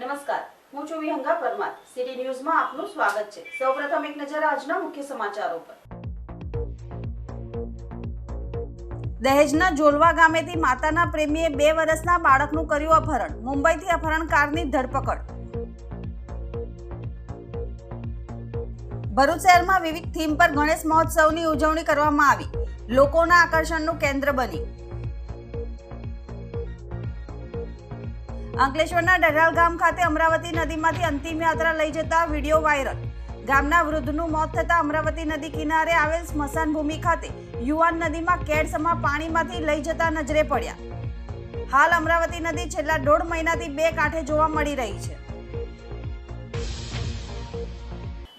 નમસ્કાર. હું છું વિહંગા પરમાર. સિટી ન્યૂઝમાં આપનું સ્વાગત છે. સૌપ્રથમ એક નજર આજના મુખ્ય સમાચારો પર. દહેજના જોલવા ગામેથી માતાના પ્રેમીએ બે વર્ષના બાળકનું કર્યું અપહરણ. મુંબઈથી અપહરણકારની ધરપકડ. ભરૂચ શહેરમાં વિવિધ થીમ પર ગણેશ મહોત્સવની ઉજવણી કરવામાં આવી. લોકોના આકર્ષણનું કેન્દ્ર બની. અંકલેશ્વરના ડઢાલ ગામ ખાતે અમરાવતી નદીમાંથી અંતિમ યાત્રા લઈ જતા વીડિયો વાયરલ. ગામના વૃદ્ધનું મોત થતા અમરાવતી નદી કિનારે આવેલ સ્મશાન ભૂમિ ખાતે યુવાન નદીમાં કેડસમા પાણીમાંથી લઈ જતા નજરે પડ્યા. હાલ અમરાવતી નદી છેલ્લા દોઢ મહિનાથી બે કાંઠે જોવા મળી રહી છે.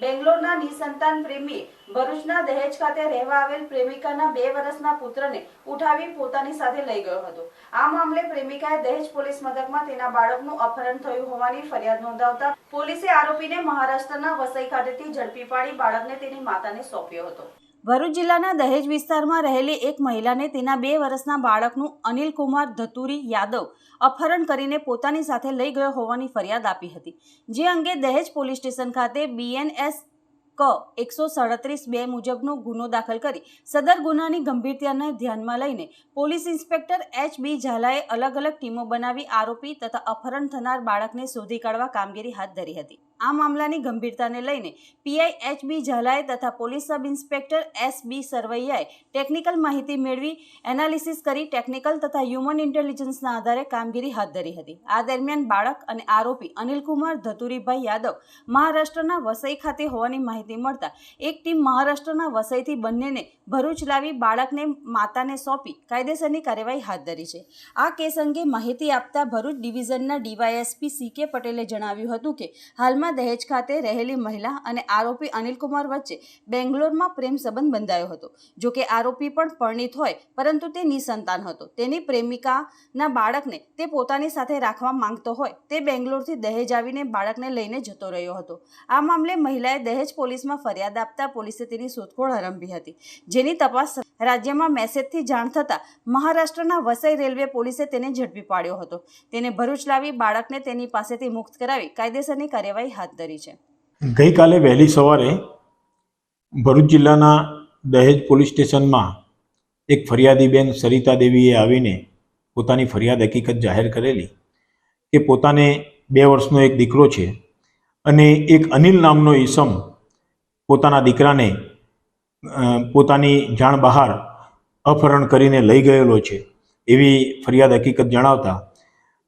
બેંગ્લોરના નિસંતાન પ્રેમી ભરૂચના દહેજ ખાતે રહેવા આવેલ પ્રેમિકાના બે વર્ષના પુત્રને ઉઠાવી પોતાની સાથે લઈ ગયો હતો. આ મામલે પ્રેમિકાએ દહેજ પોલીસ મથકમાં તેના બાળકનું અપહરણ થયું હોવાની ફરિયાદ નોંધાવતા પોલીસે આરોપીને મહારાષ્ટ્રના વસઈ ખાતેથી ઝડપી પાડી બાળકને તેની માતાને સોંપ્યો હતો. ભરૂચ જિલ્લાના દહેજ વિસ્તારમાં રહેલી એક મહિલાને તેના બે વર્ષના બાળકનું અનિલકુમાર ધતુરી યાદવ અપહરણ કરીને પોતાની સાથે લઈ ગયો હોવાની ફરિયાદ આપી હતી. જે અંગે દહેજ પોલીસ સ્ટેશન ખાતે બીએનએસ ક, એકસો સાડત્રીસ બે મુજબનો ગુનો દાખલ કરી સદર ગુનાની ગંભીરતાને ધ્યાનમાં લઈને પોલીસ ઇન્સ્પેક્ટર એચ બી ઝાલાએ અલગ અલગ ટીમો બનાવી આરોપી તથા અપહરણ થનાર બાળકને શોધી કાઢવા કામગીરી હાથ ધરી હતી. આ મામલાની ગંભીરતાને લઈને પીઆઈ એચ બી ઝાલાએ તથા police sub inspector S B સરવૈયાએ technical માહિતી મેળવી, એનાલિસિસ કરી, ટેકનિકલ તથા હ્યુમન ઇન્ટેલિજન્સના આધારે કામગીરી હાથ ધરી હતી. આ દરમિયાન બાળક અને આરોપી અનિલકુમાર ધતુરીભાઈ યાદવ મહારાષ્ટ્રના વસઈ ખાતે હોવાની માહિતી મળતા એક ટીમ મહારાષ્ટ્રના વસઈથી બંનેને ભરૂચ લાવી બાળકને માતાને સોંપી કાયદેસરની કાર્યવાહી હાથ ધરી છે. આ કેસ અંગે માહિતી આપતા ભરૂચ ડિવિઝનના ડીવાયએસપી સી કે પટેલે જણાવ્યું હતું કે હાલમાં દહેજ ખાતે રહેલી મહિલા અને આરોપી અનિલકુમાર વચ્ચે બેંગ્લોરમાં પ્રેમ સંબંધ બંધાયો હતો. જો કે આરોપી પણ પરણિત હોય, પરંતુ તે નિસંતાન હતો. તેની પ્રેમિકાના બાળકને તે પોતાની સાથે રાખવા માંગતો હોય, તે બેંગ્લોરથી દહેજ આવીને બાળકને લઈને જતો રહ્યો હતો. આ મામલે મહિલાએ દહેજ પોલીસમાં ફરિયાદ આપતા પોલીસે તેની શોધખોળ આરંભી હતી. જેની તપાસ રાજ્યમાં મેસેજથી જાણ થતાં મહારાષ્ટ્રના વસઈ રેલવે પોલીસે તેને ઝડપી પાડ્યો હતો. તેને ભરૂચ લાવી બાળકને તેની પાસેથી મુક્ત કરાવી કાયદેસરની કાર્યવાહી હાથ ધરી છે. ગઈકાલે વહેલી સવારે ભરૂચ જિલ્લાના દહેજ પોલીસ સ્ટેશનમાં એક ફરિયાદીબેન સરિતા દેવીએ આવીને પોતાની ફરિયાદ હકીકત જાહેર કરેલી કે પોતાને બે વર્ષનો એક દીકરો છે અને એક અનિલ નામનો ઈસમ પોતાના દીકરાને પોતાની જાણ બહાર અપહરણ કરીને લઈ ગયેલો છે એવી ફરિયાદ હકીકત જણાવતા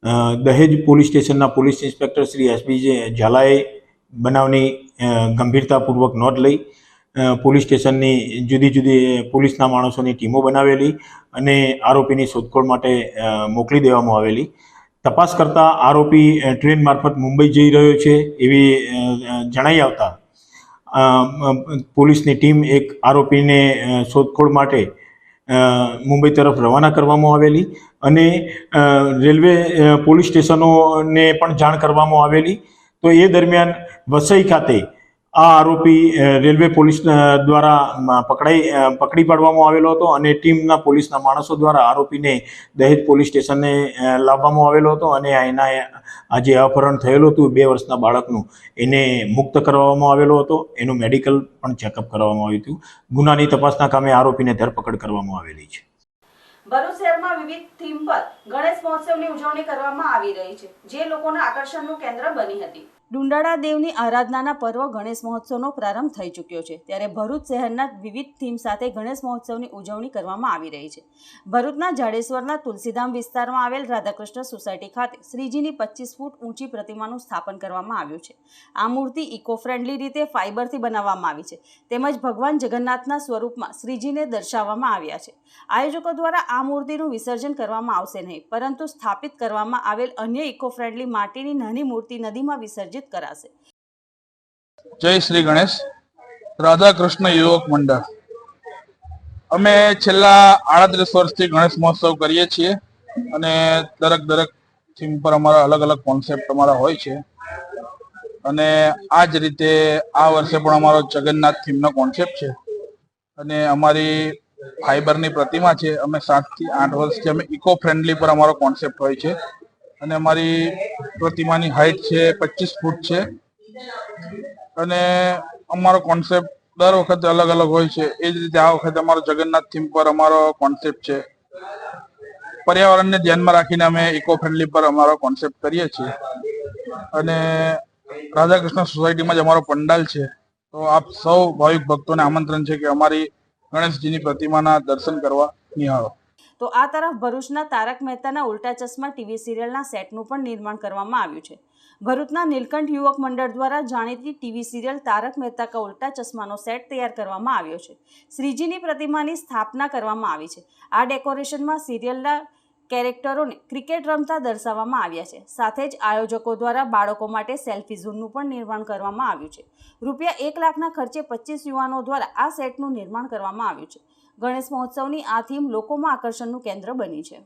દહેજ પોલીસ સ્ટેશનના પોલીસ ઇન્સ્પેક્ટર શ્રી એસબી ઝાલાએ બનાવની ગંભીરતાપૂર્વક નોંધ લઈ પોલીસ સ્ટેશનની જુદી જુદી પોલીસના માણસોની ટીમો બનાવેલી અને આરોપીની શોધખોળ માટે મોકલી દેવામાં આવેલી. તપાસ કરતા આરોપી ટ્રેન મારફત મુંબઈ જઈ રહ્યો છે એવી જણાઈ આવતા પોલીસની ટીમ એક આરોપીને શોધખોળ માટે મુંબઈ તરફ રવાના કરવામાં આવેલી અને રેલવે પોલીસ સ્ટેશનોને પણ જાણ કરવામાં આવેલી. તો એ દરમિયાન વસઈ ખાતે આ આરોપી રેલવે પોલીસ દ્વારા પકડાઈ પકડી પાડવામાં આવેલો હતો અને ટીમના પોલીસના માણસો દ્વારા આરોપીને દહેજ પોલીસ સ્ટેશને લાવવામાં આવેલો હતો અને એના આજે અપહરણ થયેલું હતું બે વર્ષના બાળકનું એને મુક્ત કરવામાં આવેલો હતો. એનું મેડિકલ પણ ચેકઅપ કરવામાં આવ્યું હતું. ગુનાની તપાસના કામે આરોપીને ધરપકડ કરવામાં આવેલી છે. ભરૂચ શહેરમાં વિવિધ થીમ પર ગણેશ મહોત્સવની ઉજવણી કરવામાં આવી રહી છે, જે લોકોના આકર્ષણનું કેન્દ્ર બની હતી. ડુંડાળા દેવની આરાધનાના પર્વ ગણેશ મહોત્સવનો પ્રારંભ થઈ ચૂક્યો છે. ત્યારે ભરૂચ શહેરના વિવિધ થીમ સાથે ગણેશ મહોત્સવની ઉજવણી કરવામાં આવી રહી છે. ભરૂચના જાડેશ્વરના તુલસીધામ વિસ્તારમાં આવેલ રાધાકૃષ્ણ સોસાયટી ખાતે શ્રીજીની પચીસ ફૂટ ઊંચી પ્રતિમાનું સ્થાપન કરવામાં આવ્યું છે. આ મૂર્તિ ઇકો ફ્રેન્ડલી રીતે ફાઇબરથી બનાવવામાં આવી છે. તેમજ ભગવાન જગન્નાથના સ્વરૂપમાં શ્રીજીને દર્શાવવામાં આવ્યા છે. આયોજકો દ્વારા આ મૂર્તિનું વિસર્જન કરવામાં આવશે નહીં, પરંતુ સ્થાપિત કરવામાં આવેલ અન્ય ઇકો ફ્રેન્ડલી માટીની નાની મૂર્તિ નદીમાં વિસર્જિત કરાશે. જય શ્રી ગણેશ. રાધા કૃષ્ણ યુવક મંડળ. અમે છેલ્લા આડત્રીસ વર્ષથી ગણેશ મહોત્સવ કરીએ છીએ અને દરેક દરેક થીમ પર અમારા અલગ અલગ કોન્સેપ્ટ અમારા હોય છે. અને આ જ રીતે આ વર્ષે પણ અમારો જગન્નાથ થીમનો કોન્સેપ્ટ છે. અને અમારી ફાઈબરની પ્રતિમા છે. અમે સાતથી આઠ વર્ષથી અમે ઇકો ફ્રેન્ડલી પર અમારો કોન્સેપ્ટ હોય છે. અને અમારી પ્રતિમાની હાઈટ છે, પચીસ ફૂટ છે. અને અમારો કોન્સેપ્ટ દર વખતે અલગ અલગ હોય છે. એ જ રીતે આ વખતે અમારો જગન્નાથ થીમ પર અમારો કોન્સેપ્ટ છે. પર્યાવરણને ધ્યાનમાં રાખીને અમે ઇકો ફ્રેન્ડલી પર અમારો કોન્સેપ્ટ કરીએ છીએ. અને રાધાકૃષ્ણ સોસાયટીમાં જ અમારો પંડાલ છે. તો આપ સૌ ભાવિક ભક્તોને આમંત્રણ છે કે અમારી ગણેશજીની પ્રતિમાના દર્શન કરવા નિહાળો. તો આ તરફ ભરૂચના તારક મહેતાના ઉલ્ટા ચશ્મા ટીવી સિરિયલના સેટનું પણ નિર્માણ કરવામાં આવ્યું છે. ભરૂચના નીલકંઠ યુવક મંડળ દ્વારા જાણીતી ટીવી સિરિયલ તારક મહેતા કા ઉલ્ટા ચશ્માનો સેટ તૈયાર કરવામાં આવ્યો છે. શ્રીજીની પ્રતિમાની સ્થાપના કરવામાં આવી છે. આ ડેકોરેશનમાં સિરિયલના કેરેક્ટરોને ક્રિકેટ રમતા દર્શાવવામાં આવ્યા છે. સાથે જ આયોજકો દ્વારા બાળકો માટે સેલ્ફી ઝોનનું પણ નિર્માણ કરવામાં આવ્યું છે. રૂપિયા એક લાખના ખર્ચે પચીસ યુવાનો દ્વારા આ સેટનું નિર્માણ કરવામાં આવ્યું છે. ગણેશ મહોત્સવની આ થીમ લોકોમાં આકર્ષણનું કેન્દ્ર બની છે.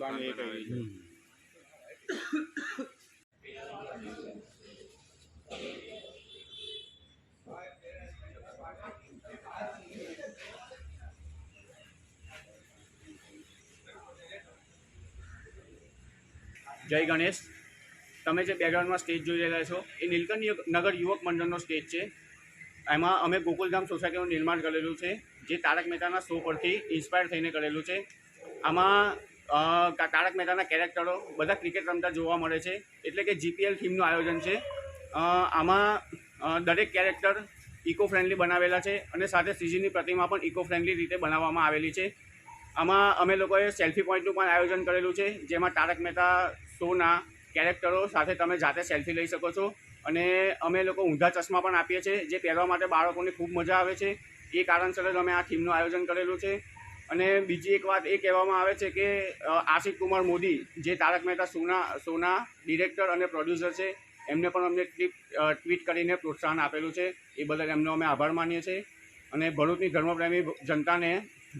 જય ગણેશ. તમે જે બેકગ્રાઉન્ડમાં સ્ટેજ જોઈ રહ્યા છો એ નીલકંઠ નગર યુવક મંડળનો સ્ટેજ છે. એમાં અમે ગોકુલધામ સોસાયટીનું નિર્માણ કરેલું છે જે તારક મહેતાના શો પરથી ઇન્સ્પાયર થઈને કરેલું છે. આમાં તારક મહેતાના કેરેક્ટરો બધા ક્રિકેટ રમતા જોવા મળે છે. એટલે કે જીપીએલ થીમનું આયોજન છે. આમાં દરેક કેરેક્ટર ઇકો ફ્રેન્ડલી બનાવેલા છે અને સાથે શ્રીજીની પ્રતિમા પણ ઇકો ફ્રેન્ડલી રીતે બનાવવામાં આવેલી છે. આમાં અમે લોકોએ સેલ્ફી પોઈન્ટનું પણ આયોજન કરેલું છે, જેમાં તારક મહેતા શોના કેરેક્ટરો સાથે તમે જાતે સેલ્ફી લઈ શકો છો. અને અમે લોકો ઊંધા ચશ્મા પણ આપીએ છીએ, જે પહેરવા માટે બાળકોને ખૂબ મજા આવે છે. એ કારણસર જ અમે આ થીમનું આયોજન કરેલું છે. અને બીજી એક વાત એ કહેવામાં આવે છે કે આશિક કુમાર મોદી, જે તારક મહેતા સોના સોના ડિરેક્ટર અને પ્રોડ્યુસર છે, એમને પણ અમને ટ્વીટ ટ્વીટ કરીને પ્રોત્સાહન આપેલું છે. એ બદલ એમનો અમે આભાર માનીએ છીએ. અને ભરૂચની ધર્મપ્રેમી જનતાને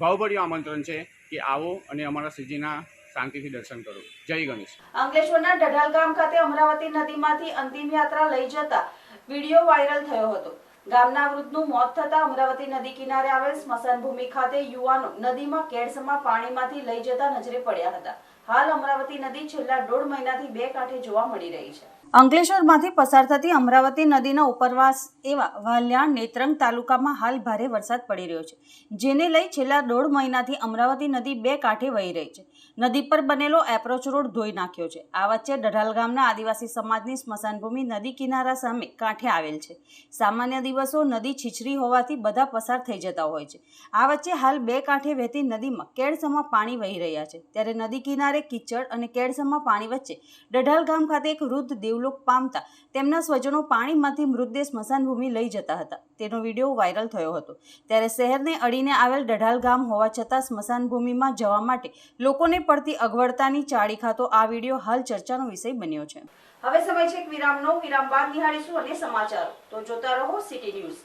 ભાવભર્યું આમંત્રણ છે કે આવો અને અમારા શ્રીજીના શાંતિથી દર્શન કરો. જય ગણેશ. અંકલેશ્વરના ઢઢાલ ગામ ખાતે અમરાવતી નદીમાંથી અંતિમ યાત્રા લઈ જતા વીડિયો વાયરલ થયો હતો. ગામના વૃદ્ધનું મોત થતા અમરાવતી નદી કિનારે આવેલ સ્મશાન ભૂમિ ખાતે યુવાનો નદીમાં કેડસમાં પાણીમાંથી લઈ જતા નજરે પડ્યા હતા. હાલ અમરાવતી નદી છેલ્લા દોઢ મહિનાથી બે કાંઠે જોવા મળી રહી છે. અંકલેશ્વરમાંથી પસાર થતી અમરાવતી નદીના ઉપરવાસ એવા વાલ્યાણ નેત્રંગ તાલુકામાં હાલ ભારે વરસાદ પડી રહ્યો છે, જેને લઈ છેલ્લા દોઢ મહિનાથી અમરાવતી નદી બે કાંઠે વહી રહી છે. નદી પર બનેલો એપ્રોચ રોડ ધોઈ નાખ્યો છે. આ વચ્ચે ડઢાલ ગામના આદિવાસી સમાજની સ્મશાનભૂમિ નદી કિનારા સામે કાંઠે આવેલ છે. સામાન્ય દિવસો નદી છીછરી હોવાથી બધા પસાર થઈ જતા હોય છે. આ વચ્ચે હાલ બે કાંઠે વહેતી નદીમાં કેળસમાં પાણી વહી રહ્યા છે. ત્યારે નદી કિનારે કીચડ અને કેળસમાં પાણી વચ્ચે ડઢાલ ગામ ખાતે એક વૃદ્ધ દેવલોક પામતા તેમના સ્વજનો પાણીમાંથી મૃતદેહ સ્મશાનભૂમિ લઈ જતા હતા. તેનો વીડિયો વાયરલ થયો હતો. ત્યારે શહેરને અડીને આવેલ ડઢાલ ગામ હોવા છતાં સ્મશાનભૂમિમાં જવા માટે લોકોને પડતી અગવડતાની ચાળી ખાતો આ વીડિયો હાલ ચર્ચાનો વિષય બન્યો છે. હવે સમય છે એક વિરામનો. વિરામ બાદ નિહાળીશું અને સમાચાર. તો જોતા રહો city news.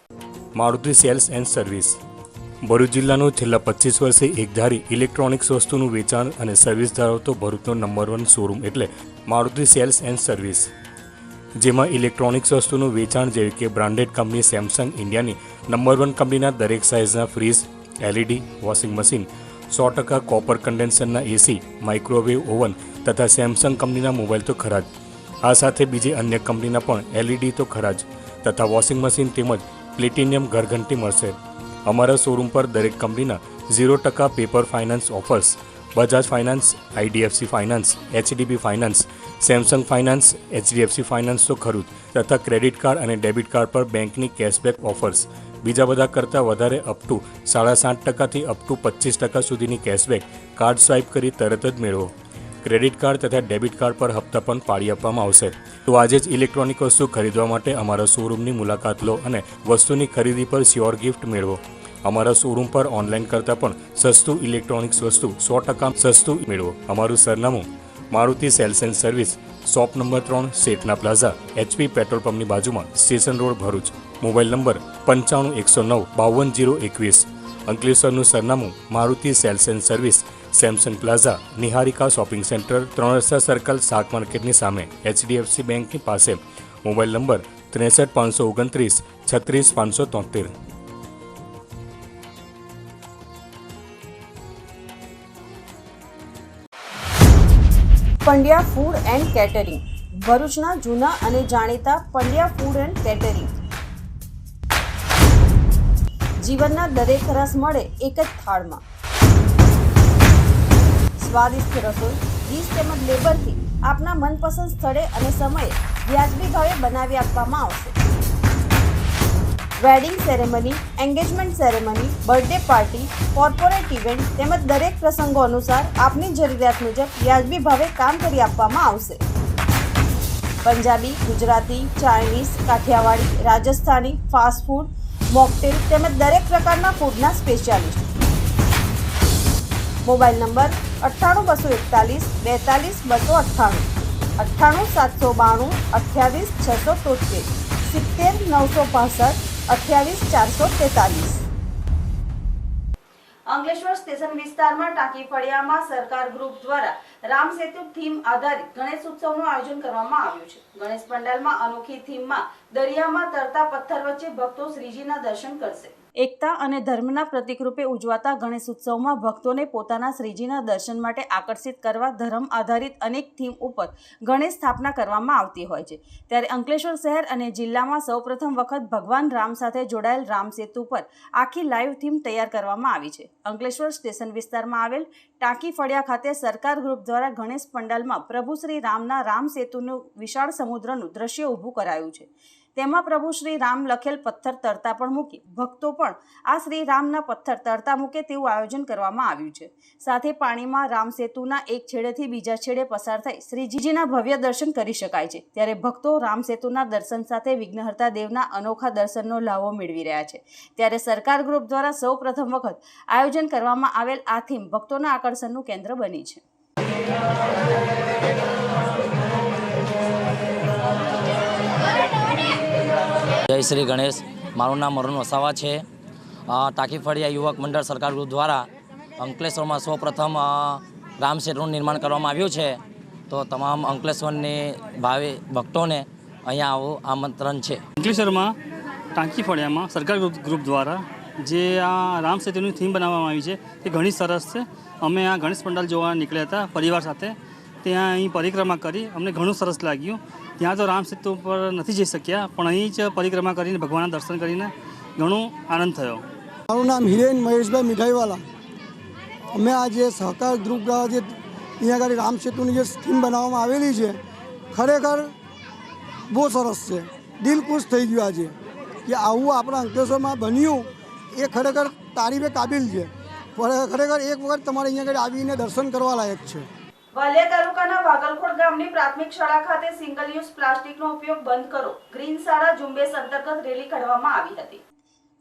Maruti sales and service. Bharuch જિલ્લાનું છેલ્લા પચીસ વર્ષે એકધારી ઇલેક્ટ્રોનિક્સ વસ્તુનું વેચાણ અને સર્વિસ ધરાવતો ભરૂચનો નંબર વન શોરૂમ એટલે મારુતિ સેલ્સ એન્ડ સર્વિસ. જેમાં ઇલેક્ટ્રોનિક્સ વસ્તુનું વેચાણ જેવી કે બ્રાન્ડેડ કંપની સેમસંગ ઇન્ડિયાની નંબર વન કંપનીના દરેક સાઇઝના ફ્રીજ, એલઈડી, વોશિંગ મશીન સો ટકા કોપર કન્ડેન્સરના એસી, માઇક્રોવેવ ઓવન તથા સેમસંગ કંપનીના મોબાઈલ તો ખરા જ. આ સાથે બીજી અન્ય કંપનીના પણ એલઈડી તો ખરા જ. તથા વોશિંગ મશીન તેમજ પ્લેટિનિયમ ઘરઘંટી મળશે. અમારા શોરૂમ પર દરેક કંપનીના ઝીરો ટકા paper finance offers, Bajaj finance, IDFC finance, HDB finance, Samsung finance, HDFC finance તો ખરું તથા ક્રેડિટ કાર્ડ અને ડેબિટ કાર્ડ પર બેંકની કેશબેક ઓફર્સ. બીજા બધા કરતાં વધારે અપ સાડા સાત ટકાથી અપ ટુ પચીસ ટકા સુધીની કેશબેક કાર્ડ સ્વાઇપ કરી તરત જ મેળવો. ક્રેડિટ કાર્ડ તથા ડેબિટ કાર્ડ પર હપ્તા પણ પાડી આપવામાં આવશે. તો આજે જ ઇલેક્ટ્રોનિક વસ્તુ ખરીદવા માટે અમારા શોરૂમની મુલાકાત લો અને વસ્તુની ખરીદી પર શ્યોર ગિફ્ટ મેળવો. અમારા શોરૂમ પર ઓનલાઈન કરતાં પણ સસ્તું ઇલેક્ટ્રોનિક્સ વસ્તુ સો ટકા સસ્તું મેળવો. અમારું સરનામું Maruti sales and service, shop number ત્રણ, શેઠના પ્લાઝા, એચપી પેટ્રોલ પંપની બાજુમાં, station road Bharuch. Mobile number પંચાણું એકસો નવ બાવન જીરો એકવીસ. અંકલેશ્વરનું સરનામું Maruti sales and service, Samsung plaza, Niharika shopping centre ત્રણસર circle, શાક માર્કેટની સામે, એચડીએફસી બેંકની પાસે. મોબાઈલ નંબર ત્રેસઠ પાંચસો ઓગણત્રીસ, છત્રીસ પાંચસો તોતેર. Pandya food and catering. ભરૂચના જૂના અને જાણીતા પંડ્યા ફૂડ એન્ડ કેટરિંગ. જીવનના દરેક રસ મળે એક જ થાળમાં. સ્વાદિષ્ટ રસોઈ, ડીશ તેમજ લેબરથી આપના મનપસંદ સ્થળે અને સમયે વ્યાજબી ભાવે બનાવી આપવામાં આવશે. Wedding ceremony engagement ceremony, birthday party, corporate event તેમજ દરેક પ્રસંગો અનુસાર આપની જરૂરિયાત મુજબ વ્યાજબી ભાવે કામ કરી આપવામાં આવશે. Punjabi, Gujarati, Chinese, Kathiyawadi, Rajasthani, fast food mocktail તેમજ દરેક પ્રકારના ફૂડના સ્પેશિયાલિસ્ટ મોબાઈલ નંબર અઠ્ઠાણું, બસો એકતાલીસ, બેતાલીસ, બસો અઠ્ઠાણું અઠ્ઠાણું સાતસો બાણું, અઠ્યાવીસ, છસો તોતેર સિત્તેર, નવસો પાસઠ, અઠ્યાવીસ, ચારસો તેતાલીસ. અંકલેશ્વર સ્ટેશન વિસ્તારમાં ટાંકી ફળિયામાં સરકાર ગ્રુપ દ્વારા રામ સેતુ થીમ આધારિત ગણેશ ઉત્સવનું આયોજન કરવામાં આવ્યું છે. ગણેશ પંડાલમાં અનોખી થીમમાં દરિયામાં તરતા પથ્થર વચ્ચે ભક્તો શ્રીજીના દર્શન કરશે. એકતા અને ધર્મના પ્રતિકરૂપે ઉજવાતા ગણેશ ઉત્સવમાં ભક્તોને પોતાના શ્રીજીના દર્શન માટે આકર્ષિત કરવા ધર્મ આધારિત અનેક થીમ ઉપર ગણેશ સ્થાપના કરવામાં આવતી હોય છે. ત્યારે અંકલેશ્વર શહેર અને જિલ્લામાં સૌપ્રથમ વખત ભગવાન રામ સાથે જોડાયેલ રામ સેતુ પર આખી લાઈવ થીમ તૈયાર કરવામાં આવી છે. અંકલેશ્વર સ્ટેશન વિસ્તારમાં આવેલ ટાંકી ફળિયા ખાતે સરકાર ગ્રુપ દ્વારા ગણેશ પંડાલમાં પ્રભુ શ્રી રામના રામ સેતુનું વિશાળ સમુદ્રનું દ્રશ્ય ઊભું કરાયું છે. તેમાં પ્રભુ શ્રી રામ લખેલ પથ્થર તરતા પણ મૂકી, ભક્તો પણ આ શ્રી રામના પથ્થર તરતા મૂકે તેવું આયોજન કરવામાં આવ્યું છે. સાથે પાણીમાં રામ સેતુના એક છેડેથી બીજા છેડે પસાર થઈ શ્રીજીજીના ભવ્ય દર્શન કરી શકાય છે. ત્યારે ભક્તો રામ સેતુના દર્શન સાથે વિઘ્નહર્તા દેવના અનોખા દર્શનનો લાવો મેળવી રહ્યા છે. ત્યારે સરકાર ગ્રુપ દ્વારા સૌ પ્રથમ વખત આયોજન કરવામાં આવેલ આ થીમ ભક્તોના આકર્ષણનું કેન્દ્ર બની છે. જય શ્રી ગણેશ. મારું નામ અરુણ વસાવા છે. તાકીફળિયા યુવક મંડળ સરકાર ગ્રુપ દ્વારા અંકલેશ્વરમાં સૌપ્રથમ રામ સેતુનું નિર્માણ કરવામાં આવ્યું છે. તો તમામ અંકલેશ્વરની ભાવિ ભક્તોને અહીંયા આવું આમંત્રણ છે. અંકલેશ્વરમાં ટાંકી ફળિયામાં સરકાર ગ્રુપ દ્વારા જે આ રામ થીમ બનાવવામાં આવી છે, તે ઘણી સરસ છે. અમે આ ગણેશ પંડાલ જોવા નીકળ્યા હતા પરિવાર સાથે. ત્યાં અહીં પરિક્રમા કરી અમને ઘણું સરસ લાગ્યું. ત્યાં તો રામ સેતુ ઉપર નથી જઈ શક્યા, પણ અહીં જ પરિક્રમા કરીને, ભગવાનના દર્શન કરીને ઘણું આનંદ થયો. મારું નામ હિરેન મહેશભાઈ મીઠાઈવાલા. અમે આ જે સહકાર ગ્રુપ દ્વારા જે અહીંયા આગળ રામ સેતુની જે સ્કીમ બનાવવામાં આવેલી છે, ખરેખર બહુ સરસ છે. દિલ ખુશ થઈ ગયું આજે કે આવું આપણા અંકલેશ્વરમાં બન્યું, એ ખરેખર તારીફે કાબિલ છે. ખરેખર એક વખત તમારે અહીંયા આગળ આવીને દર્શન કરવા લાયક છે. વાલિયા તાલુકાના વાગલખોડ ગામની પ્રાથમિક શાળા ખાતે સિંગલ યુઝ પ્લાસ્ટિકનો ઉપયોગ બંધ કરો. ગ્રીન શાળા ઝુંબેશ અંતર્ગત રેલી કાઢવામાં આવી હતી.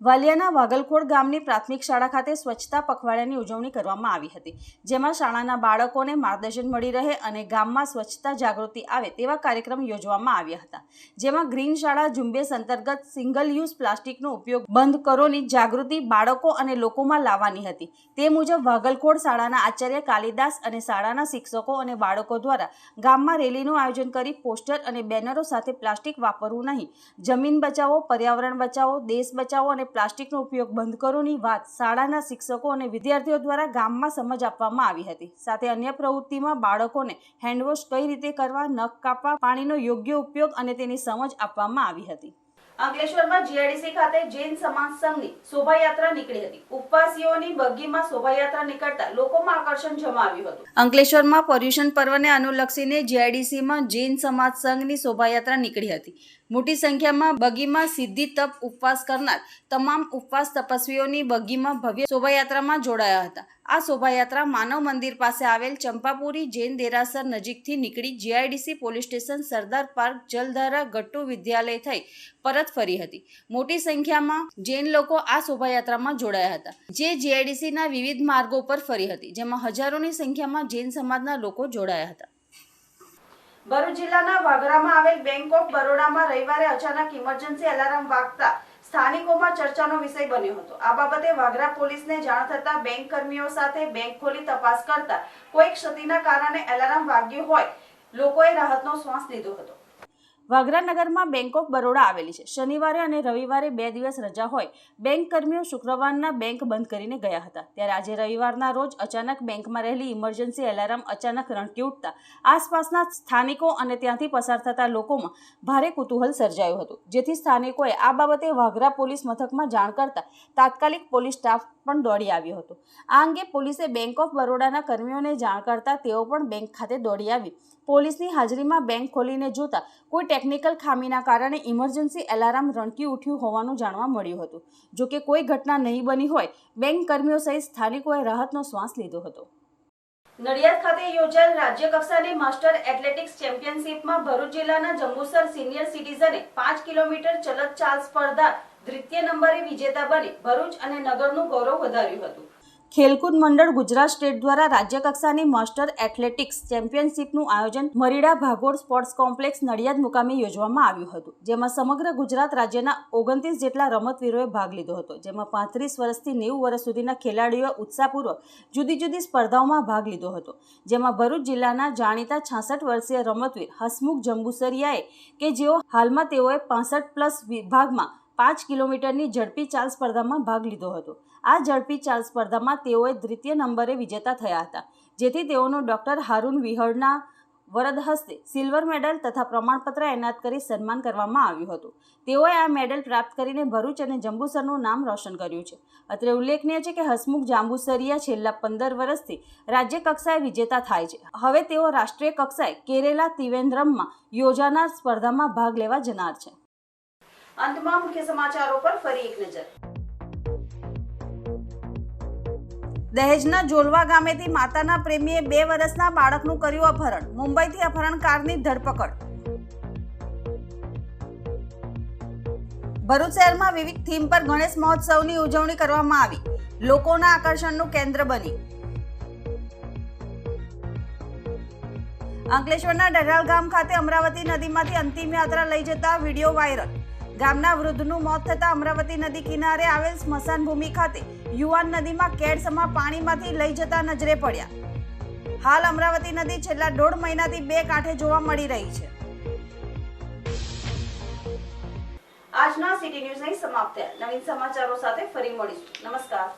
વાલિયાના વાગલખોડ ગામની પ્રાથમિક શાળા ખાતે સ્વચ્છતા પખવાડિયાની ઉજવણી કરવામાં આવી હતી, જેમાં શાળાના બાળકોને માર્ગદર્શન મળી રહે અને ગામમાં સ્વચ્છતા જાગૃતિ આવે તેવા કાર્યક્રમ યોજવામાં આવ્યા હતા. જેમાં ગ્રીન શાળા ઝુંબેશ અંતર્ગત સિંગલ યુઝ પ્લાસ્ટિકનો ઉપયોગ બંધ કરોની જાગૃતિ બાળકો અને લોકોમાં લાવવાની હતી. તે મુજબ વાગલખોડ શાળાના આચાર્ય કાલિદાસ અને શાળાના શિક્ષકો અને બાળકો દ્વારા ગામમાં રેલીનું આયોજન કરી પોસ્ટર અને બેનરો સાથે પ્લાસ્ટિક વાપરવું નહીં. જમીન બચાવો, પર્યાવરણ બચાવો, દેશ બચાવો અને પ્લાસ્ટિકનો ઉપયોગ બંધ કરોની વાત શાળાના શિક્ષકો અને વિદ્યાર્થીઓ દ્વારા ગામમાં સમજ આપવામાં આવી હતી. સાથે અન્ય પ્રવૃત્તિમાં બાળકોને હેન્ડવોશ કઈ રીતે કરવા, નખ કાપવા, પાણીનો યોગ્ય ઉપયોગ અને તેની સમજ આપવામાં આવી હતી. અંકલેશ્વરમાં જીઆઈડીસી ખાતે જૈન સમાજ સંઘની શોભાયાત્રા નીકળી હતી. ઉપવાસીઓની બગીમાં શોભાયાત્રા નીકળતા લોકોમાં આકર્ષણ જમાવ્યું હતું. અંકલેશ્વરમાં પર્યુષણ પર્વને અનુલક્ષીને જીઆઈડીસીમાં જૈન સમાજ સંઘની શોભાયાત્રા નીકળી હતી. મોટી સંખ્યામાં બગીમાં સિદ્ધિ તપ ઉપવાસ કરનાર તમામ ઉપવાસ તપસ્વીઓની બગીમાં ભવ્ય શોભાયાત્રામાં જોડાયા હતા. આ શોભાયાત્રા માનવ મંદિર પાસે આવેલ ચંપાપુરી જૈન દેરાસર નજીકથી નીકળી GIDC police station Sardar park Jaldhara Gattu Vidyalaya થઈ પરત ફરી હતી. મોટી સંખ્યામાં જૈન લોકો આ શોભાયાત્રામાં જોડાયા હતા. જે જીઆઈડીસીના વિવિધ માર્ગો પર ફરી હતી, જેમાં હજારોની સંખ્યામાં જૈન સમાજના લોકો જોડાયા હતા. ભરૂચ જિલ્લાના વાગરામાં આવેલ બેંક ઓફ બરોડામાં રવિવારે અચાનક ઇમરજન્સી એલાર્મ વાગતા સ્થાનિકોમાં ચર્ચાનો વિષય બન્યો હતો. આ બાબતે વાગરા પોલીસને જાણ થતા બેંક કર્મીઓ સાથે બેંક ખોલી તપાસ કરતા કોઈ ક્ષતિના કારણે એલાર્મ વાગ્યું હોય, લોકોએ રાહતનો શ્વાસ લીધો હતો. વાગરા નગરમાં બેંક ઓફ બરોડા આવેલી છે. શનિવારે અને રવિવારે બે દિવસ રજા હોય બેંક કર્મીઓ શુક્રવારના બેંક બંધ કરીને ગયા હતા. ત્યારે આજે રવિવારના રોજ અચાનક બેંકમાં રહેલી ઇમરજન્સી એલાર્મ અચાનક રણકી ઉઠતા આસપાસના સ્થાનિકો અને ત્યાંથી પસાર થતા લોકોમાં ભારે કુતૂહલ સર્જાયું હતું. જેથી સ્થાનિકોએ આ બાબતે વાઘરા પોલીસ મથકમાં જાણ કરતા તાત્કાલિક પોલીસ સ્ટાફ પણ દોડી આવ્યો હતો. આ અંગે પોલીસે બેંક ઓફ બરોડાના કર્મીઓને જાણ કરતા તેઓ પણ બેંક ખાતે દોડી આવી. પોલીસની હાજરીમાં બેંક ખોલીને જોતા કોઈ ટેકનિકલ ખામીના કારણે ઇમરજન્સી એલાર્મ રણકી ઉઠ્યું હોવાનું જાણવા મળ્યું હતું. જો કે કોઈ ઘટના નહીં બની હોય, બેંક કર્મીઓ સહિત સ્થાનિકોએ રાહતનો શ્વાસ લીધો હતો. નડિયાદ ખાતે યોજાયેલ રાજ્ય કક્ષાની માસ્ટર એથ્લેટિક્સ ચેમ્પિયનશિપમાં ભરૂચ જિલ્લાના જંબુસર સિનિયર સિટીઝને પાંચ કિલોમીટર ચલત ચાલ સ્પર્ધા દ્વિતીય નંબરે વિજેતા બની ભરૂચ અને નગરનું ગૌરવ વધાર્યું હતું. ખેલકૂદ મંડળ ગુજરાત સ્ટેટ દ્વારા રાજ્યકક્ષાની માસ્ટર એથ્લેટિક્સ ચેમ્પિયનશિપનું આયોજન મરીડા ભાગોળ સ્પોર્ટ્સ કોમ્પ્લેક્સ નડિયાદ મુકામે યોજવામાં આવ્યું હતું, જેમાં સમગ્ર ગુજરાત રાજ્યના ઓગણત્રીસ જેટલા રમતવીરોએ ભાગ લીધો હતો, જેમાં પાંત્રીસ વર્ષથી નેવું વર્ષ સુધીના ખેલાડીઓએ ઉત્સાહપૂર્વક જુદી જુદી સ્પર્ધાઓમાં ભાગ લીધો હતો, જેમાં ભરૂચ જિલ્લાના જાણીતા છાસઠ વર્ષીય રમતવીર હસમુખ જંબુસરિયાએ કે જેઓ હાલમાં તેઓએ પાસઠ પ્લસ વિભાગમાં પાંચ કિલોમીટરની ઝડપી ચાલ સ્પર્ધામાં ભાગ લીધો હતો આ ઝડપી ચાલ સ્પર્ધામાં તેઓએ દ્વિતીય નંબરે વિજેતા થયા હતા, જેથી તેઓનું ડૉક્ટર હારૂન વિહળના વરદ હસ્તે સિલ્વર મેડલ તથા પ્રમાણપત્ર એનાયત કરી સન્માન કરવામાં આવ્યું હતું. તેઓએ આ મેડલ પ્રાપ્ત કરીને ભરૂચ અને જંબુસરનું નામ રોશન કર્યું છે. અત્રે ઉલ્લેખનીય છે કે હસમુખ જાંબુસરિયા છેલ્લા પંદર વર્ષથી રાજ્ય કક્ષાએ વિજેતા થાય છે. હવે તેઓ રાષ્ટ્રીય કક્ષાએ કેરેલા ત્રિવેન્દ્રમમાં યોજાનાર સ્પર્ધામાં ભાગ લેવા જનાર છે. અંતમાં મુખ્ય સમાચારો પર ફરી એક નજર. દહેજના જોલવા ગામેથી માતાના પ્રેમીએ બે વર્ષના બાળકનું કર્યું અપહરણ. મુંબઈથી અપહરણકારની ધરપકડ. ભરૂચ શહેરમાં વિવિધ થીમ પર ગણેશ મહોત્સવની ઉજવણી કરવામાં આવી. લોકોના આકર્ષણનું કેન્દ્ર બની. અંકલેશ્વરના ડઢાલ ગામ ખાતે અમરાવતી નદીમાંથી અંતિમ યાત્રા લઈ જતા વીડિયો વાયરલ. ગામના વૃદ્ધનું મોત થતા અમરાવતી નદી કિનારે આવેલ સ્મશાન ભૂમિ ખાતે યુવાન નદીમાં કેડસમાં પાણીમાંથી લઈ જતા નજરે પડ્યા. હાલ અમરાવતી નદી છેલ્લા દોઢ મહિનાથી બે કાંઠે જોવા મળી રહી છે. આજના સિટી ન્યૂઝ અહીં સમાપ્ત થયા. નવીન સમાચારો સાથે ફરી મળીશું. નમસ્કાર.